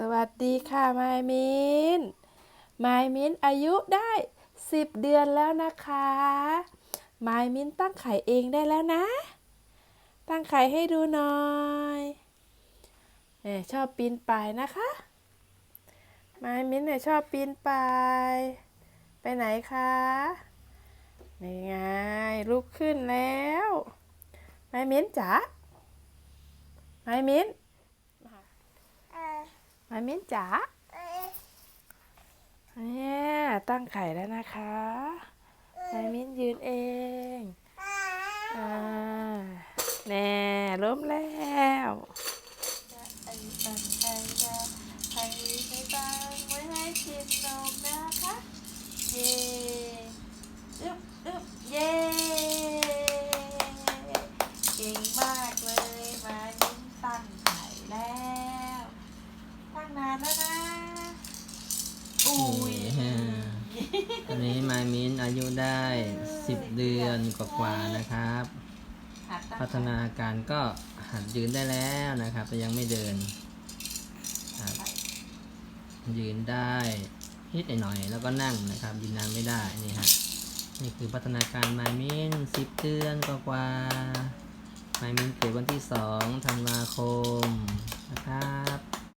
สวัสดีค่ะไมยมินไมยมินอายุได้ 10 เดือนแล้วนะคะไมยมินตั้งไข่เองได้แล้วนะ ตั้งไข่ให้ดูหน่อยแหมชอบปีนป่ายนะคะไมยมินเนี่ยชอบปีนป่าย ไปไหนคะนี่ไงลุกขึ้นแล้วไมยมินจ๋าไมยมิน มามิ้นจ๋าเนี่ยตั้งไข่แล้วนะคะไมามิ้นยืนเอง อ่า แน่ล้มแล้ว แล้วนะอุ้ยตอนนี้มามินอายุได้10เดือนกว่าๆนะครับหัดตั้งพัฒนาการก็หัดยืนได้แล้วนะครับ แต่ยังไม่เดินครับยืนได้นิดหน่อยๆแล้วก็นั่งนะครับ ยืนนานไม่ได้นี่ฮะนี่คือพัฒนาการมามิน10เดือนกว่าๆมามินเกิดวันที่2ธันวาคมนะครับ